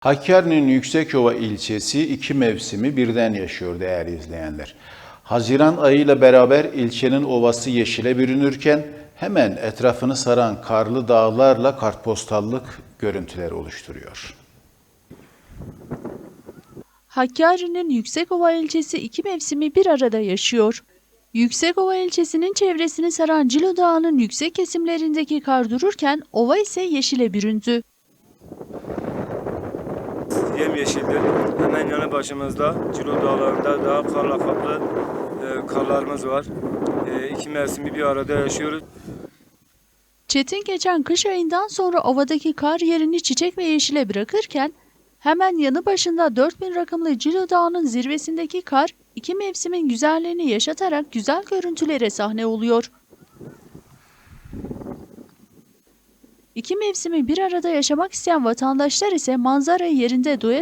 Hakkari'nin Yüksekova ilçesi iki mevsimi birden yaşıyor değerli izleyenler. Haziran ayıyla beraber ilçenin ovası yeşile bürünürken hemen etrafını saran karlı dağlarla kartpostallık görüntüler oluşturuyor. Hakkari'nin Yüksekova ilçesi iki mevsimi bir arada yaşıyor. Yüksekova ilçesinin çevresini saran Cilo Dağı'nın yüksek kesimlerindeki kar dururken ova ise yeşile büründü. Yemyeşildir. Hemen yanı başımızda Cilo Dağları'nda daha karla kaplı e, karlarımız var. E, iki mevsimi bir arada yaşıyoruz. Çetin geçen kış ayından sonra ovadaki kar yerini çiçek ve yeşile bırakırken hemen yanı başında 4000 rakımlı Cilo Dağı'nın zirvesindeki kar iki mevsimin güzelliğini yaşatarak güzel görüntülere sahne oluyor. İki mevsimi bir arada yaşamak isteyen vatandaşlar ise manzarayı yerinde doyasıya